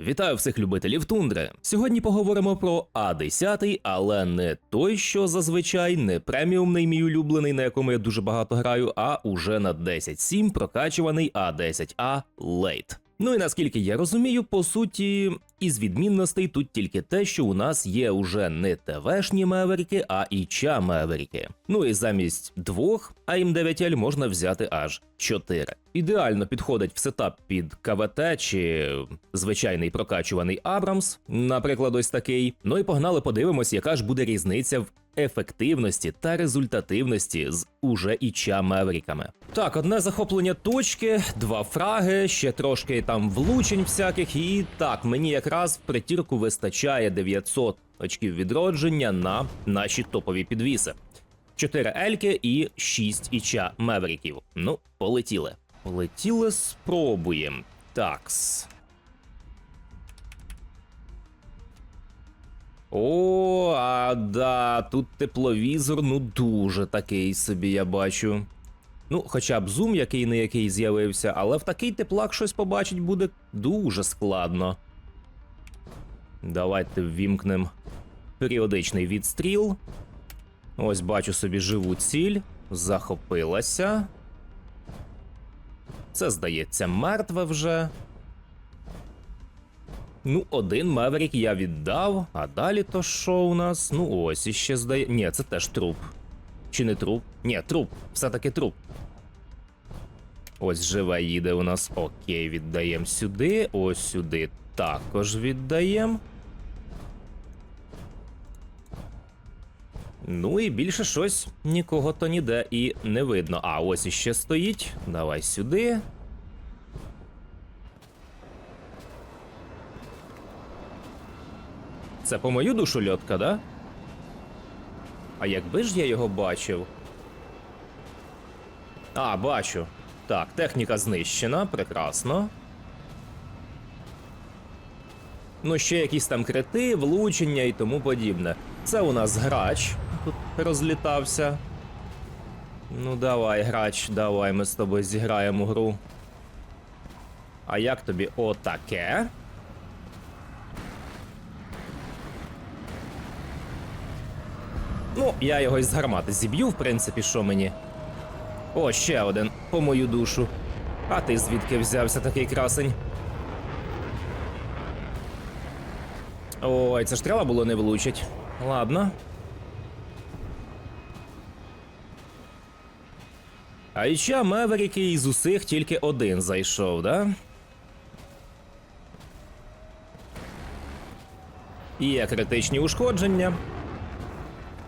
Вітаю всіх любителів тундри. Сьогодні поговоримо про А10, але не той, що зазвичай не преміумний мій улюблений, на якому я дуже багато граю, а уже на 10.7 прокачуваний А10А Late. Ну і наскільки я розумію, по суті, із відмінностей тут тільки те, що у нас є уже не ТВшні меверики, а і ча меверики. Ну і замість двох АІМ-9L можна взяти аж чотири. Ідеально підходить в сетап під КВТ чи звичайний прокачуваний Абрамс, наприклад, ось такий. Ну і погнали, подивимось, яка ж буде різниця в ефективності та результативності з уже і ча. Так, одне захоплення точки, два фраги, ще трошки там влучень всяких, і так, мені якраз в притірку вистачає 900 очків відродження на наші топові підвіси. 4 ельки і 6 іча мевериків. Ну, полетіли. Полетіли, спробуємо. Такс. О, а да, тут тепловізор, ну дуже такий собі я бачу. Ну, хоча б зум який не який з'явився, але в такий теплак щось побачить буде дуже складно. Давайте ввімкнемо періодичний відстріл. Ось бачу собі живу ціль. Захопилася. Це, здається, мертве вже. Ну, один меверік я віддав, а далі то що у нас? Ну, ось іще здає. Ні, це теж труп. Чи не труп? Ні, труп, все-таки труп. Ось живе їде у нас. Окей, віддаємо сюди. Ось сюди також віддаємо. Ну і більше щось нікого то ніде і не видно. А ось іще стоїть. Давай сюди. Це по мою душу льотка, да? А якби ж я його бачив? А, бачу. Так, техніка знищена, прекрасно. Ну, ще якісь там крити, влучення і тому подібне. Це у нас грач тут розлітався. Ну, давай, грач, давай, ми з тобою зіграємо гру. А як тобі отаке? Ну, я його із гармати зіб'ю, в принципі, що мені. О, ще один, по мою душу. А ти звідки взявся такий красень? Ой, це ж треба було не влучить. Ладно. А і ще Меверіки із усіх тільки один зайшов, да? Є критичні ушкодження.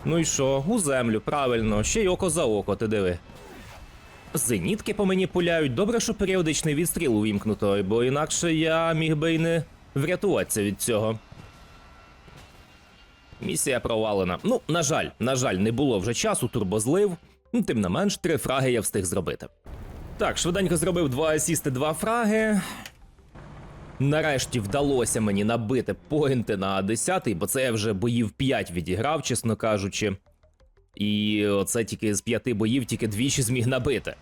Ну і що, у землю, правильно, ще й око за око, ти диви. Зенітки по мені пуляють, добре, що періодичний відстріл увімкнуто, бо інакше я міг би й не врятуватися від цього. Місія провалена. Ну, на жаль, на жаль, не було вже часу, турбозлив. Ну, Тим не менш, три фраги я встиг зробити. Так, швиденько зробив два асісти, два фраги. Нарешті вдалося мені набити поінти на 10-й, бо це я вже боїв 5 відіграв, чесно кажучи. І оце тільки з п'яти боїв тільки двічі зміг набити.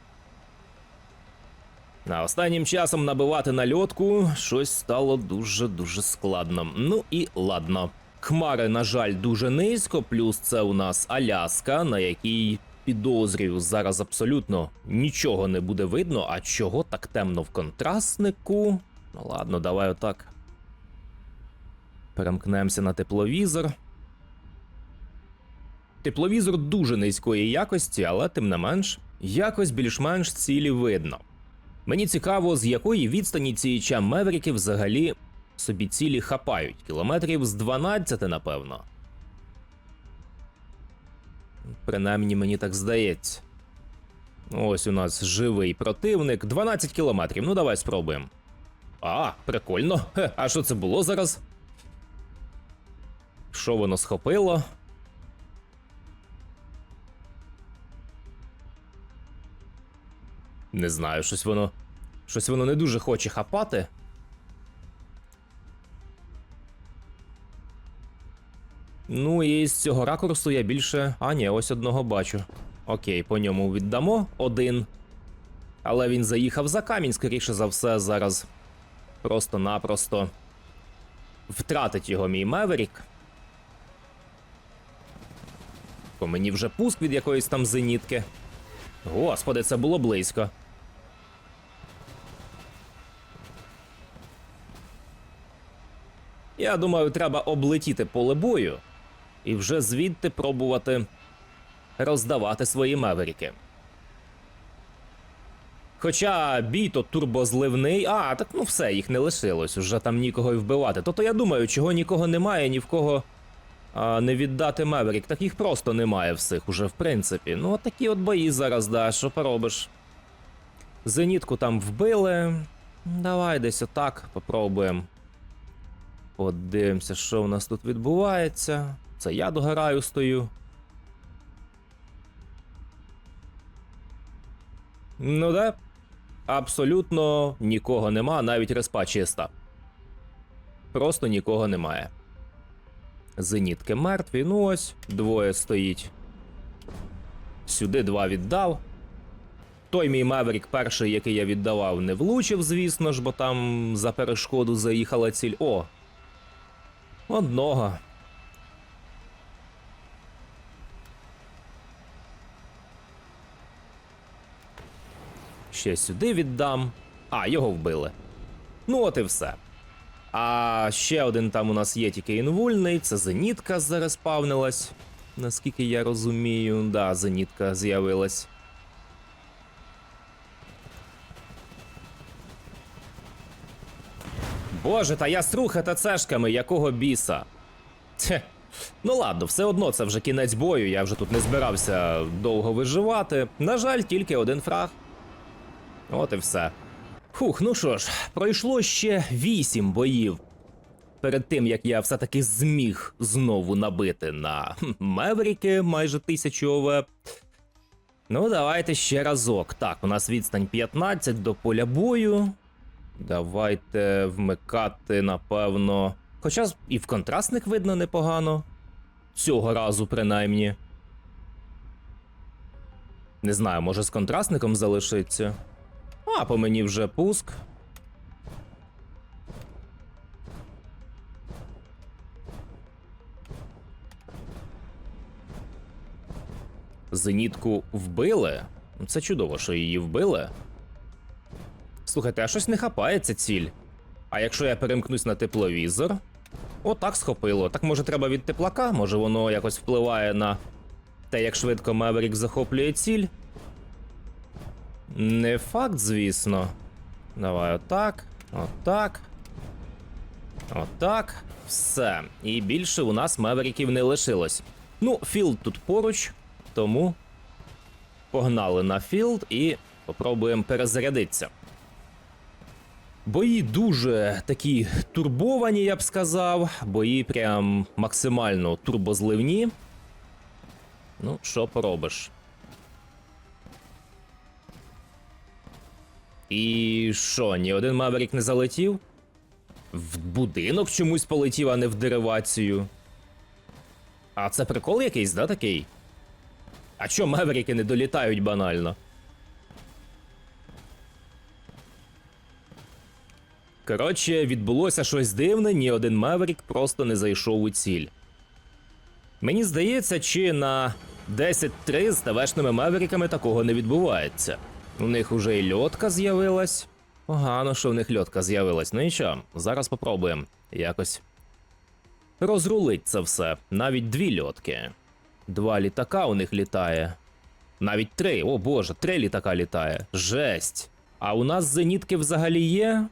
А останнім часом набивати на льотку щось стало дуже-дуже складно. Ну і ладно. Хмари, на жаль, дуже низько, плюс це у нас Аляска, на якій підозрюю зараз абсолютно нічого не буде видно, а чого так темно в контрастнику. Ну ладно, давай отак. Перемкнемося на тепловізор. Тепловізор дуже низької якості, але тим не менш, якось більш-менш цілі видно. Мені цікаво, з якої відстані ці чам Меверіки взагалі собі цілі хапають. Кілометрів з 12, напевно. Принаймні мені так здається. Ось у нас живий противник. 12 кілометрів. Ну давай спробуємо. А, прикольно. Хе, а що це було зараз? Що воно схопило? Не знаю, щось воно. Щось воно не дуже хоче хапати. Ну і з цього ракурсу я більше. А, ні, ось одного бачу. Окей, по ньому віддамо один. Але він заїхав за камінь, скоріше за все, зараз. Просто-напросто втратить його мій Меверік. По мені вже пуск від якоїсь там зенітки. Господи, це було близько. Я думаю, треба облетіти поле бою і вже звідти пробувати роздавати свої меверіки. Хоча бій то турбозливний, а так ну все, їх не лишилось, уже там нікого й вбивати. Тобто я думаю, чого нікого немає, ні в кого а, не віддати Меверік, так їх просто немає всіх уже в принципі. Ну от такі от бої зараз, да, що поробиш. Зенітку там вбили. Давай десь отак попробуємо. Подивимося, що в нас тут відбувається. Це я догораю стою. Ну да. Абсолютно нікого нема, навіть респа чиста. Просто нікого немає. Зенітки мертві, ну ось, двоє стоїть. Сюди два віддав. Той мій Меверік перший, який я віддавав, не влучив, звісно ж, бо там за перешкоду заїхала ціль. О! Одного. Ще сюди віддам. А, його вбили. Ну, от і все. А ще один там у нас є тільки інвульний, це зенітка зараз спавнилась. Наскільки я розумію, да, зенітка з'явилась. Боже, та я струха та цешками, якого біса. Тье. Ну ладно, все одно це вже кінець бою, я вже тут не збирався довго виживати. На жаль, тільки один фраг. От і все. Фух, ну що ж, пройшло ще вісім боїв. Перед тим як я все-таки зміг знову набити на Мевріки майже тисячу ОВ. Ну, давайте ще разок. Так, у нас відстань 15 до поля бою. Давайте вмикати, напевно. Хоча і в контрастник видно непогано. Цього разу, принаймні. Не знаю, може з контрастником залишиться. А, по мені вже пуск. Зенітку вбили? Ну, Це чудово, що її вбили. Слухайте, а щось не хапається ціль. А якщо я перемкнусь на тепловізор? Отак схопило. Так може треба від теплака? Може воно якось впливає на те, як швидко Меверік захоплює ціль? Не факт, звісно. Давай отак. Отак. Отак. Все. І більше у нас меверіків не лишилось. Ну, філд тут поруч, тому погнали на філд і попробуємо перезарядитися. Бої дуже такі турбовані, я б сказав. Бої прям максимально турбозливні. Ну, що поробиш? І що, ні один Маверік не залетів? В будинок чомусь полетів, а не в деривацію. А це прикол якийсь, да, такий? А чо Меверіки не долітають банально? Коротше, відбулося щось дивне, ні один Меверік просто не зайшов у ціль. Мені здається, чи на 10-3 з ТВшними Меверіками такого не відбувається. У них уже і льотка з'явилась. Погано, що в них льотка з'явилась. Ну що, зараз попробуємо якось розрулить це все. Навіть дві льотки. Два літака у них літає. Навіть три. О боже, три літака літає. Жесть. А у нас зенітки взагалі є?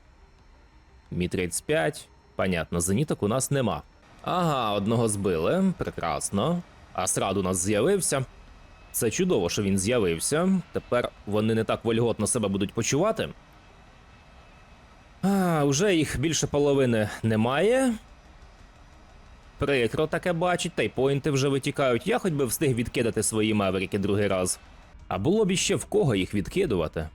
Мі 35. Понятно, зеніток у нас нема. Ага, одного збили. Прекрасно. Асрад у нас з'явився. Це чудово, що він з'явився. Тепер вони не так вольготно себе будуть почувати. А, Уже їх більше половини немає. Прикро таке бачить, та й поінти вже витікають. Я хоч би встиг відкидати свої меверіки другий раз. А було б іще в кого їх відкидувати.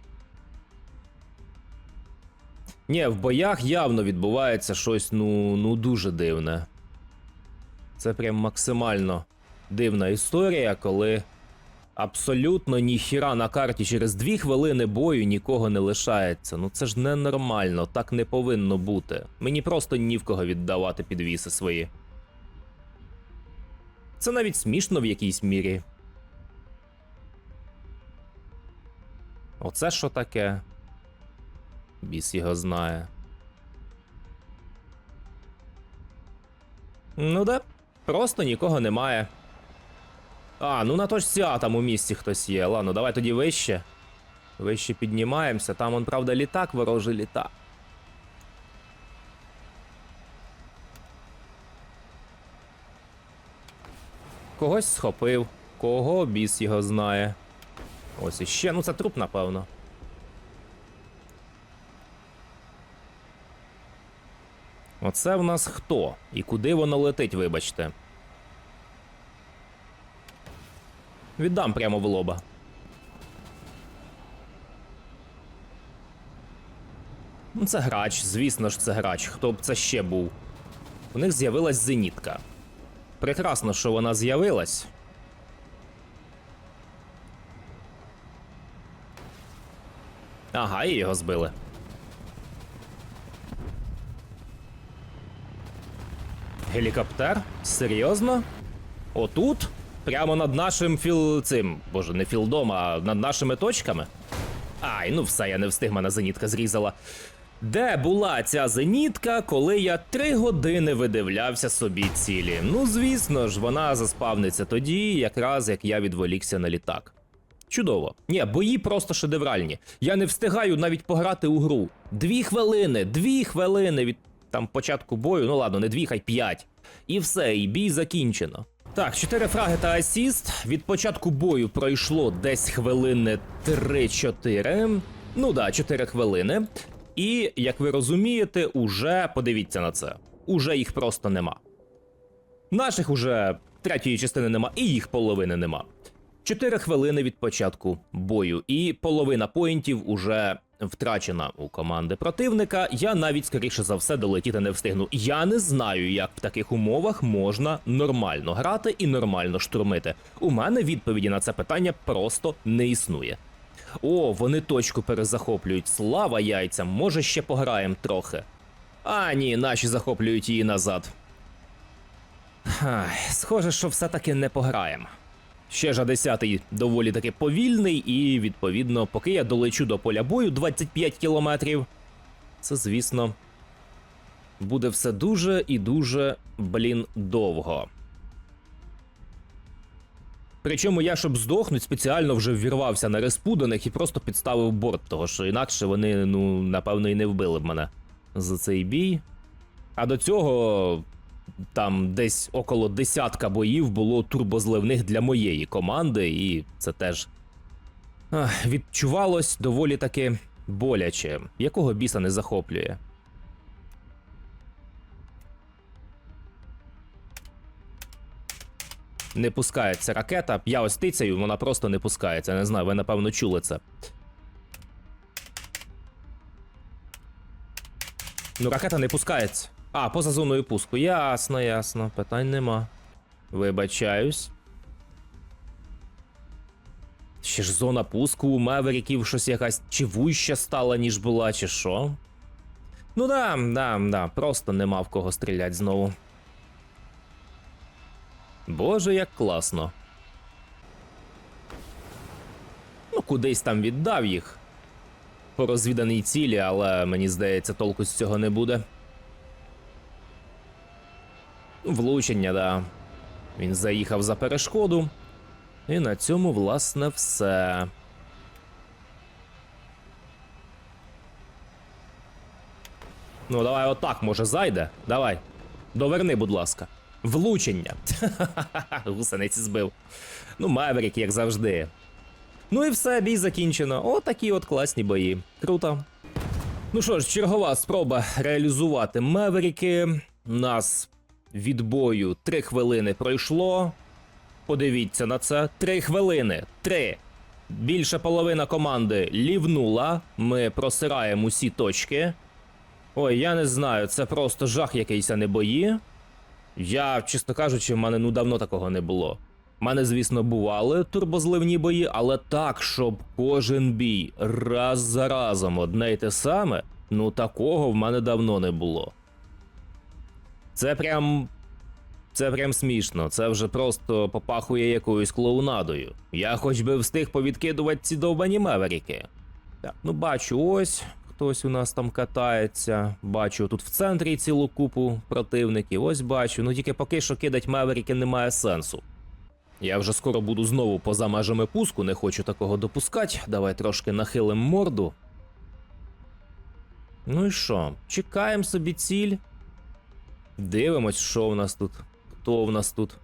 Ні, в боях явно відбувається щось ну, ну дуже дивне. Це прям максимально дивна історія, коли Абсолютно ніхіра на карті через дві хвилини бою нікого не лишається. Ну це ж ненормально, так не повинно бути. Мені просто ні в кого віддавати підвіси свої. Це навіть смішно в якійсь мірі. Оце що таке? Біс його знає. Ну да, просто нікого немає. А, ну на точці А там у місті хтось є. Ладно, давай тоді вище. Вище піднімаємося. Там он, правда, літак, ворожий літак. Когось схопив. Кого біс його знає. Ось іще. Ну це труп, напевно. Оце в нас хто? І куди воно летить, вибачте. Віддам прямо в лоба. Ну, це грач, звісно ж, це грач. Хто б це ще був? У них з'явилась зенітка. Прекрасно, що вона з'явилась. Ага, і його збили. Гелікоптер? Серйозно? Отут? Прямо над нашим філ... цим. Боже, не філдом, а над нашими точками. Ай, ну все, я не встиг, мене зенітка зрізала. Де була ця зенітка, коли я три години видивлявся собі цілі? Ну, звісно ж, вона заспавниться тоді, якраз як я відволікся на літак. Чудово. Ні, бої просто шедевральні. Я не встигаю навіть пограти у гру. Дві хвилини, дві хвилини від там початку бою, ну ладно, не дві, хай п'ять. І все, і бій закінчено. Так, 4 фраги та асіст. Від початку бою пройшло десь хвилини 3-4. Ну да, 4 хвилини. І, як ви розумієте, уже подивіться на це. Уже їх просто нема. Наших уже третьої частини нема, і їх половини нема. Чотири хвилини від початку бою, і половина поінтів уже втрачена у команди противника. Я навіть скоріше за все долетіти не встигну. Я не знаю, як в таких умовах можна нормально грати і нормально штурмити. У мене відповіді на це питання просто не існує. О, вони точку перезахоплюють. Слава яйцям, може ще пограємо трохи. А ні, наші захоплюють її назад. Ай, схоже, що все-таки не пограємо. Ще ж 10 доволі таки повільний, і відповідно, поки я долечу до поля бою 25 кілометрів, це, звісно, буде все дуже і дуже, блін, довго. Причому я, щоб здохнуть, спеціально вже ввірвався на респу до них і просто підставив борт, того що інакше вони, ну, напевно, і не вбили б мене за цей бій. А до цього там десь около десятка боїв було турбозливних для моєї команди, і це теж відчувалось доволі таки боляче, якого біса не захоплює. Не пускається ракета. Я ось тицею, вона просто не пускається. Не знаю, ви напевно чули це. Ну, ракета не пускається. А, поза зоною пуску. Ясно, ясно. Питань нема. Вибачаюсь. Ще ж зона пуску у Меверіків щось якась чи вуща стала, ніж була, чи що. Ну да, да, да, просто нема в кого стріляти знову. Боже, як класно. Ну, кудись там віддав їх. По розвіданій цілі, але мені здається, толку з цього не буде. Влучення, да. Він заїхав за перешкоду. І на цьому, власне, все. Ну, давай отак, може, зайде. Давай. Доверни, будь ласка. Влучення. Гусениці збив. Ну, Меверік, як завжди. Ну і все, бій закінчено. Отакі от класні бої. Круто. Ну що ж, чергова спроба реалізувати Меверіки. Нас від бою 3 хвилини пройшло. Подивіться на це. 3 хвилини. 3. Більше половина команди лівнула. Ми просираємо усі точки. Ой, я не знаю, це просто жах якийсь, а не бої. Я, чесно кажучи, в мене ну давно такого не було. У мене, звісно, бували турбозливні бої, але так, щоб кожен бій раз за разом одне й те саме, ну такого в мене давно не було. Це прям. Це прям смішно, це вже просто попахує якоюсь клоунадою. Я хоч би встиг повідкидувати ці довбані меверіки. Так, ну бачу, ось хтось у нас там катається. Бачу тут в центрі цілу купу противників. Ось бачу. Ну тільки поки що кидать меверіки немає сенсу. Я вже скоро буду знову поза межами пуску, не хочу такого допускати. Давай трошки нахилим морду. Ну і що? Чекаємо собі ціль. Дивимось, що в нас тут. Хто в нас тут?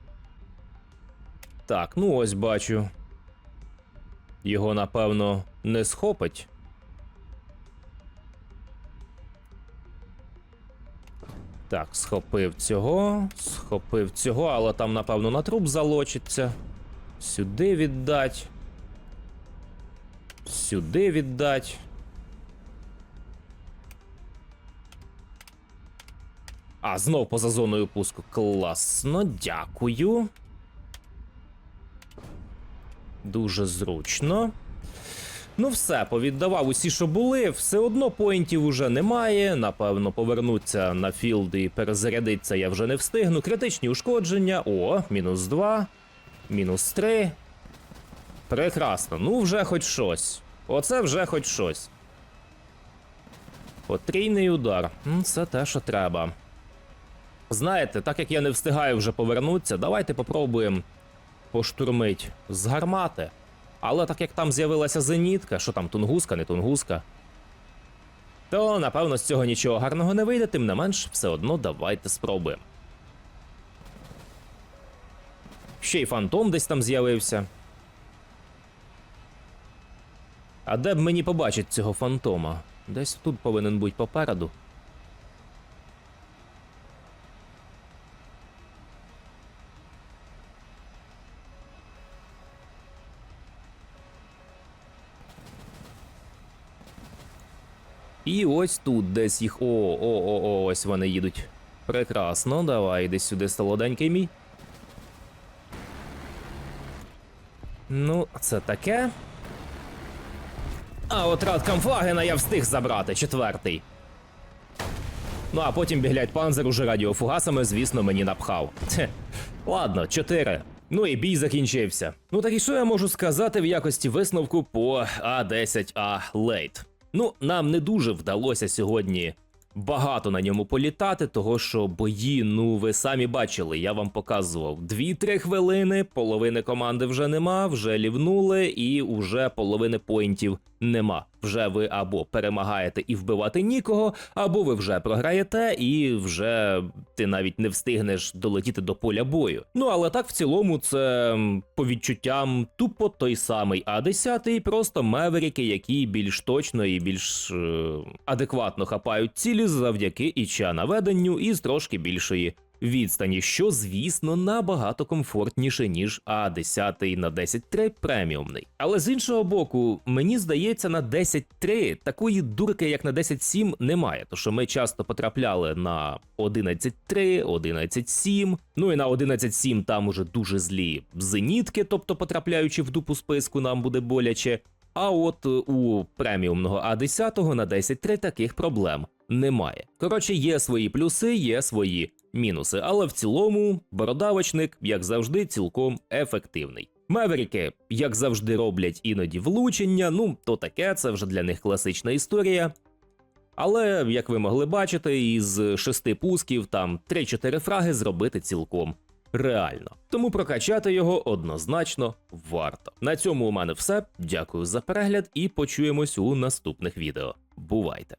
Так, ну ось бачу. Його, напевно, не схопить. Так, схопив цього, схопив цього, але там, напевно, на труп залочиться. Сюди віддать. Сюди віддать. А, знов поза зоною пуску. Класно, дякую. Дуже зручно. Ну, все, повіддавав усі, що були. Все одно поінтів уже немає. Напевно, повернуться на філд і перезарядиться я вже не встигну. Критичні ушкодження. О, мінус 2, мінус 3. Прекрасно. Ну, вже хоч щось. Оце вже хоч щось. Потрійний удар. Це те, що треба. Знаєте, так як я не встигаю вже повернутися, давайте попробуємо поштурмить з гармати. Але так як там з'явилася зенітка, що там тунгуска, не тунгуска, то напевно з цього нічого гарного не вийде, тим не менш, все одно давайте спробуємо. Ще й фантом десь там з'явився. А де б мені побачить цього фантома? Десь тут повинен бути попереду. Ось тут десь їх. О, о, о, о, ось вони їдуть. Прекрасно, давай, йди сюди, солоденький мій. Ну, це таке. А от рад Камфагена я встиг забрати, четвертий. Ну а потім біглять панзер уже радіофугасами, звісно, мені напхав. Тьхе. Ладно, чотири. Ну і бій закінчився. Ну так і що я можу сказати в якості висновку по А10А Лейт? Ну, нам не дуже вдалося сьогодні багато на ньому політати, того що бої, ну ви самі бачили, я вам показував 2-3 хвилини, половини команди вже нема, вже лівнули, і уже половини поінтів нема. Вже ви або перемагаєте і вбивати нікого, або ви вже програєте, і вже ти навіть не встигнеш долетіти до поля бою. Ну але так в цілому це по відчуттям тупо той самий А10, просто меверіки, які більш точно і більш е, адекватно хапають цілі завдяки іча наведенню і з трошки більшої відстані, що, звісно, набагато комфортніше, ніж А10 на 10.3 преміумний. Але з іншого боку, мені здається, на 10.3 такої дурки, як на 10.7, немає, тому що ми часто потрапляли на 11.3, 11.7, ну і на 11.7 там уже дуже злі зенітки, тобто потрапляючи в дупу списку, нам буде боляче. А от е, у преміумного А10 на 10.3 таких проблем немає. Коротше, є свої плюси, є свої мінуси, але в цілому бородавочник, як завжди, цілком ефективний. Меверіки, як завжди, роблять іноді влучення, ну то таке, це вже для них класична історія. Але, як ви могли бачити, із шести пусків там 3-4 фраги зробити цілком реально. Тому прокачати його однозначно варто. На цьому у мене все. Дякую за перегляд і почуємось у наступних відео. Бувайте!